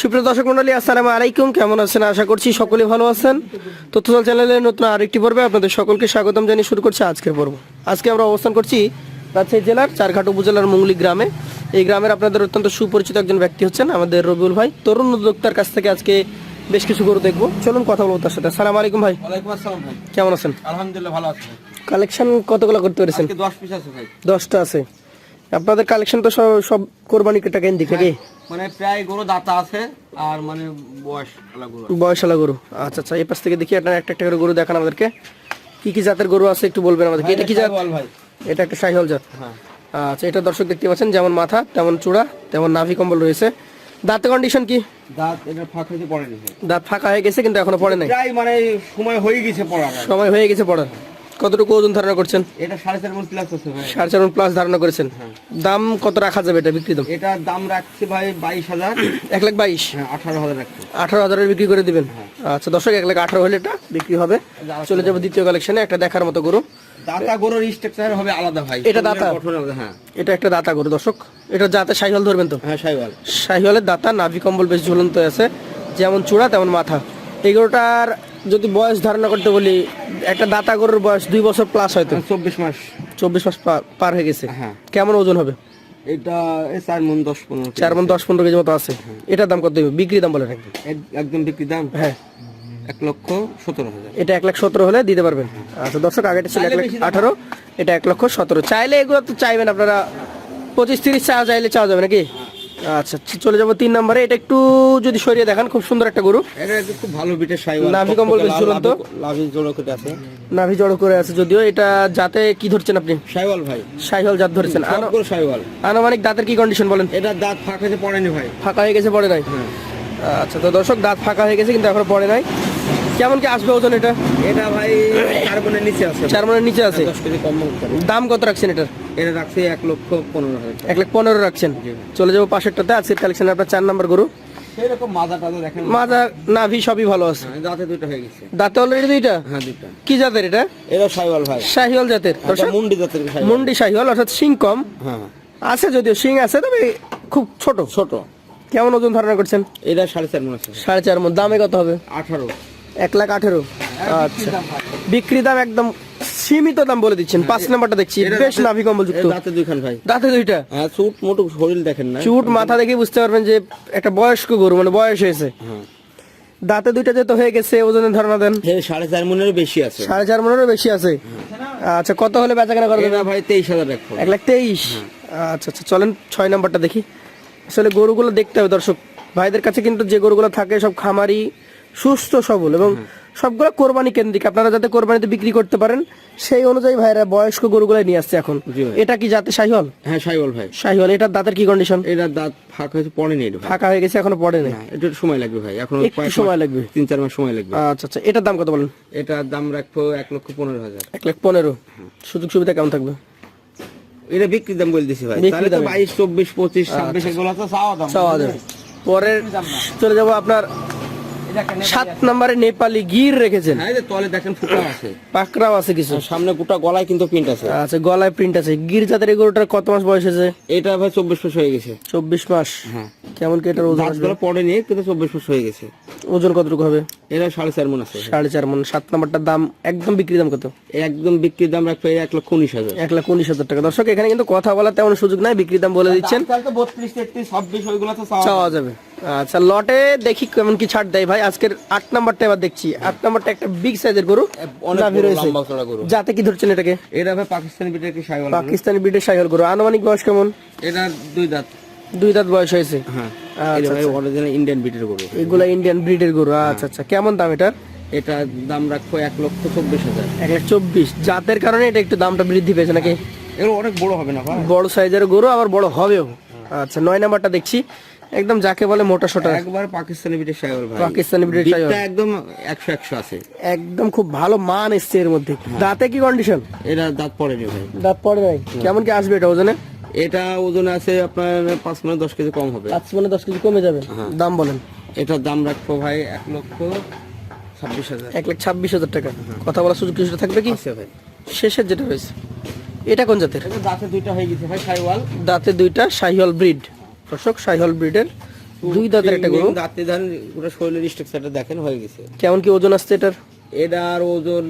সুপ্রিয় দর্শক মন্ডলী আসসালামু আলাইকুম। কেমন আছেন? আশা করছি সকলে ভালো আছেন। তথ্যদল চ্যানেলের নতুন আরেকটি পর্বে আপনাদের সকলকে স্বাগতম জানিয়ে শুরু করছি আজকের পর্ব। আজকে আমরা অবস্থান করছি রাজশাহী জেলার চারঘাট উপজেলার মুঙ্গলি গ্রামে। এই গ্রামের আপনাদের অত্যন্ত সুপরিচিত একজন ব্যক্তি হচ্ছেন আমাদের রবিউল ভাই। তরুণ উদ্যোক্তার কাছ থেকে আজকে বেশ কিছু গরু দেখব। চলুন কথা বলব তার সাথে। আসসালামু আলাইকুম ভাই। কেমন আছেন? আলহামদুলিল্লাহ ভালো আছি। কালেকশন কতগুলো করতে পেরেছেন? দশ পিস আছে ভাই। দশটা আছে। আপনাদের কালেকশন তো সব সব কোরবানি টাকা দিক নাকি? মানে প্রায় গরু দাতা আছে আর মানে গরু। বয়সালা গরু। আচ্ছা আচ্ছা এই পাশ থেকে দেখি আপনার একটা একটা করে গরু দেখান আমাদেরকে। কি কি জাতের গরু আছে একটু বলবেন আমাদেরকে? এটা কি জাত? ভাই। এটা একটা শাহিওয়াল জাত। হ্যাঁ। আচ্ছা এটা দর্শক দেখতে পাচ্ছেন যেমন মাথা তেমন চূড়া তেমন নাভি কম্বল রয়েছে। দাঁতের কন্ডিশন কি? দাঁত এটা ফাঁক পড়েনি। দাঁত ফাঁকা হয়ে গেছে কিন্তু এখনও পড়ে নাই। প্রায় মানে সময় হয়ে গেছে পড়ার। সময় হয়ে গেছে পড়ার। কতটুকু ওজন ধারণা করছেন? এটা সাড়ে চার মন প্লাস আছে ভাই। সাড়ে চার প্লাস ধারণা করেছেন। দাম কত রাখা যাবে এটা বিক্রি দাম? এটার দাম রাখছি ভাই বাইশ হাজার। এক লাখ বাইশ? হ্যাঁ আঠারো হাজার রাখছি। আঠারো হাজারের বিক্রি করে দিবেন? আচ্ছা দর্শক এক লাখ আঠারো হলে এটা বিক্রি হবে। চলে যাব দ্বিতীয় কালেকশনে একটা দেখার মতো গরু। দাতা গরুর স্ট্রাকচার হবে আলাদা ভাই। এটা দাতা? হ্যাঁ। এটা একটা দাতা গরু দর্শক। এটা ধরবেন তো? হ্যাঁ দাতা নাভি কম্বল বেশ ঝুলন্ত আছে। যেমন চূড়া তেমন মাথা। এই গরুটার যদি বয়স ধারণা করতে বলি একটা দাতা গরুর বয়স দুই বছর প্লাস হয়তো। চব্বিশ মাস। চব্বিশ মাস পার হয়ে গেছে। হ্যাঁ। কেমন ওজন হবে? এটা চার মন দশ পনেরো চার মন দশ পনেরো কেজি মতো আছে। এটার দাম কত বিক্রি দাম বলে রাখবেন একদম বিক্রি দাম? হ্যাঁ। এক লক্ষ সতেরো হাজার। এটা এক লাখ সতেরো হলে দিতে পারবেন। আচ্ছা দর্শক আগেটা ছিল এক লাখ আঠারো এটা এক লক্ষ সতেরো। চাইলে এগুলো তো চাইবেন আপনারা। পঁচিশ তিরিশ চাওয়া চাইলে চাওয়া যাবে নাকি? আচ্ছা চলে যাব তিন নম্বরে। এটা একটু যদি সরিয়ে দেখান খুব সুন্দর একটা গরু। এটা খুব ভালো বিটের সাইওয়াল। নাভি কম্বল বেশ ঝুলন্ত। লাভি জড়ো করে আছে। নাভি জড়ো করে আছে যদিও। এটা যাতে কি ধরছেন আপনি? সাইওয়াল ভাই। সাইওয়াল জাত ধরেছেন। সবগুলো সাইওয়াল। আনুমানিক দাঁতের কি কন্ডিশন বলেন? এটা দাঁত ফাঁকা হয়েছে পড়েনি ভাই। ফাঁকা হয়ে গেছে পড়ে নাই? আচ্ছা তো দর্শক দাঁত ফাঁকা হয়ে গেছে কিন্তু এখনও পড়ে নাই। কেমন কি আসবে ওজন এটা? এটা ভাই চার মনের নিচে আছে? চার মনের নিচে আছে। দাম কত রাখছেন এটার? এটা রাখছে এক লক্ষ পনেরো হাজার এক লাখ পনেরো রাখছেন। চলে যাব পাশেরটাতে আজকের কালেকশন আপনার চার নাম্বার গরু। মাজা টাজা দেখেন মাজা নাভি সবই ভালো আছে। হ্যাঁ, দাঁতে দুটো হয়ে গেছে। দাঁতে অলরেডি দুইটা? হ্যাঁ দুটো কি জাতের এটা? এটা সাইওয়াল ভাই। শাহিওয়াল জাতের। মুন্ডি জাতের মুন্ডি শাহিওয়াল অর্থাৎ শিং কম। হ্যাঁ। আছে যদিও শিং আছে তবে খুব ছোট। ছোট। কেমন ওজন ধারণা করছেন? এটা সাড়ে চার মন আছে। সাড়ে চার মন। দামে কত হবে? আঠারো। এক লাখ আঠেরো। আচ্ছা। বিক্রি দাম একদম সীমিত দাম বলে দিচ্ছেন। পাঁচ নাম্বারটা দেখছি। বেশ নাভি কম্বল যুক্ত। দাঁতে দুইখান ভাই। দাঁতে দুইটা? হ্যাঁ চুট মোটু শরীর দেখেন না। চুট মাথা দেখে বুঝতে পারবেন যে একটা বয়স্ক গরু মানে বয়স হয়েছে। হ্যাঁ। দাঁতে দুইটা যেহেতু হয়ে গেছে ওজনের ধারণা দেন। এ সাড়ে চার মনের বেশি আছে। সাড়ে চার মনেরও বেশি আছে। আচ্ছা কত হলে বেচা কেনা করবেন ভাই তেইশ হাজার এক লাখ তেইশ। আচ্ছা আচ্ছা চলেন ছয় নাম্বারটা দেখি। আসলে গরুগুলো দেখতে হবে দর্শক। ভাইদের কাছে কিন্তু যে গরুগুলো থাকে সব খামারি সুস্থ সবল এবং সবগুলো কোরবানি কেন্দ্রিক। আপনারা যাতে কোরবানিতে বিক্রি করতে পারেন সেই অনুযায়ী ভাইরা বয়স্ক গরুগুলো নিয়ে আসছে এখন। এটা কি জাতে শাহিওয়াল? হ্যাঁ সাইওয়াল ভাই। শাহিওয়াল এটার দাঁতের কি কন্ডিশন এটা দাঁত ফাঁক হয়েছে পড়েনি এটা ভাই। ফাঁকা হয়ে গেছে এখনও পড়ে নাই একটু সময় লাগবে ভাই এখন একটু সময় লাগবে। তিন চার মাস সময় লাগবে। আচ্ছা আচ্ছা এটার দাম কত বলেন? এটার দাম রাখব এক লক্ষ পনেরো হাজার। এক লাখ পনেরো। সুযোগ সুবিধা কেমন থাকবে? এটা বিক্রি দাম বলে দিছি ভাই। তাহলে তো বাইশ চব্বিশ পঁচিশ ছাব্বিশ এগুলো তো চাওয়া দাম। চাওয়া যাবে পরের চলে যাব আপনার সাত নম্বরে নেপালি গির রেখেছেন। হ্যাঁ তলে দেখেন ফুটা আছে। পাকড়াও আছে কিছু। সামনে গোটা গলায় কিন্তু প্রিন্ট আছে। আচ্ছা গলায় প্রিন্ট আছে। গির জাতের এই গরুটার কত মাস বয়স হয়েছে? এটা ভাই চব্বিশ মাস হয়ে গেছে। চব্বিশ মাস। হ্যাঁ। কেমন কি এটার ওজন আসবে? দাঁতগুলো পড়েনি কিন্তু চব্বিশ মাস হয়ে গেছে। ওজন কতটুকু হবে? এটা সাড়ে চার মন আছে। সাড়ে চার মন। সাত নম্বরটার দাম একদম বিক্রি দাম কত? একদম বিক্রির দাম রাখব এক লক্ষ উনিশ হাজার। এক লাখ উনিশ হাজার টাকা। দর্শক এখানে কিন্তু কথা বলার তেমন সুযোগ নাই বিক্রি দাম বলে দিচ্ছেন। তো বত্রিশ তেত্রিশ ছাব্বিশ ওইগুলো তো চাওয়া যাবে। আচ্ছা লটে দেখি কেমন কি ছাড় দেয় ভাই। আজকের আট নাম্বারটা এবার দেখছি। আট নাম্বারটা একটা বিগ সাইজের গরু। যাতে কি ধরছেন এটাকে? এটা ভাই পাকিস্তানি বিটের কি গরু। পাকিস্তানি ব্রিটিশ সাইকেল গরু। আনুমানিক বয়স কেমন? এটা দুই দাঁত। দুই দাঁত বয়স হয়েছে। হ্যাঁ। আচ্ছা, ইন্ডিয়ান বিটের গরু। এগুলা ইন্ডিয়ান ব্রিডের গরু। আচ্ছা আচ্ছা। কেমন দাম এটার? এটা দাম রাখব এক লক্ষ চব্বিশ হাজার। এক লাখ চব্বিশ। জাতের কারণে এটা একটু দামটা বৃদ্ধি পেয়েছে নাকি? এগুলো অনেক বড় হবে না বড় সাইজের গরু আবার বড় হবেও। আচ্ছা নয় নাম্বারটা দেখছি। একদম যাকে বলে মোটা সোটা। একবার পাকিস্তানি বিটের সাইওয়াল ভাই। পাকিস্তানি ব্রিটিশ সাইকেল একদম একশো একশো আছে। একদম খুব ভালো মান এসছে এর মধ্যে। দাঁতে কি কন্ডিশন এটা দাঁত পড়েনি ভাই। দাঁত পড়ে নাই। কেমন কি আসবে এটা ওজনে? এটা ওজন আছে আপনার পাঁচ মানে দশ কেজি কম হবে। পাঁচ মানে দশ কেজি কমে যাবে। দাম বলেন। এটার দাম রাখব ভাই এক লক্ষ ছাব্বিশ হাজার। এক লাখ ছাব্বিশ হাজার টাকা। কথা বলার সুযোগ কিছুটা থাকবে কি? আছে ভাই। শেষের যেটা রয়েছে এটা কোন জাতের? দাঁতে দুইটা হয়ে গেছে ভাই সাইওয়াল। দাঁতে দুইটা শাহিওয়াল ব্রিড। দর্শক সাইহল ব্রিডের দুই দাঁতের একটা গরু। দাঁতে ধান ওটা শরীরের স্ট্রাকচারটা দেখেন হয়ে গেছে। কেমন কি ওজন আসছে এটার? এটার ওজন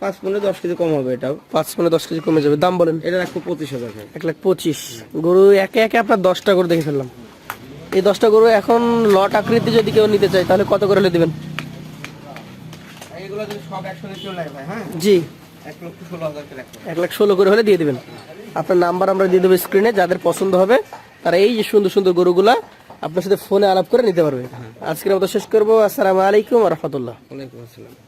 পাঁচ পনেরো দশ কেজি কম হবে এটাও। পাঁচ মানে দশ কেজি কমে যাবে। দাম বলেন। এটা রাখব পঁচিশ হাজার এক লাখ পঁচিশ। গরু একে একে আপনার দশটা করে দেখে ফেললাম। এই দশটা গরু এখন লট আকৃতি যদি কেউ নিতে চায় তাহলে কত করে হলে দিবেন? হ্যাঁ? জি। এক লাখ ষোলো করে হলে দিয়ে দিবেন। আপনার নাম্বার আমরা দিয়ে দেবো স্ক্রিনে যাদের পছন্দ হবে। তারা এই যে সুন্দর সুন্দর গরুগুলা আপনার সাথে ফোনে আলাপ করে নিতে পারবে। আজকের মতো শেষ করব। আসসালামু আলাইকুম রহমতুল্লাহ। ওয়ালাইকুম আসসালাম।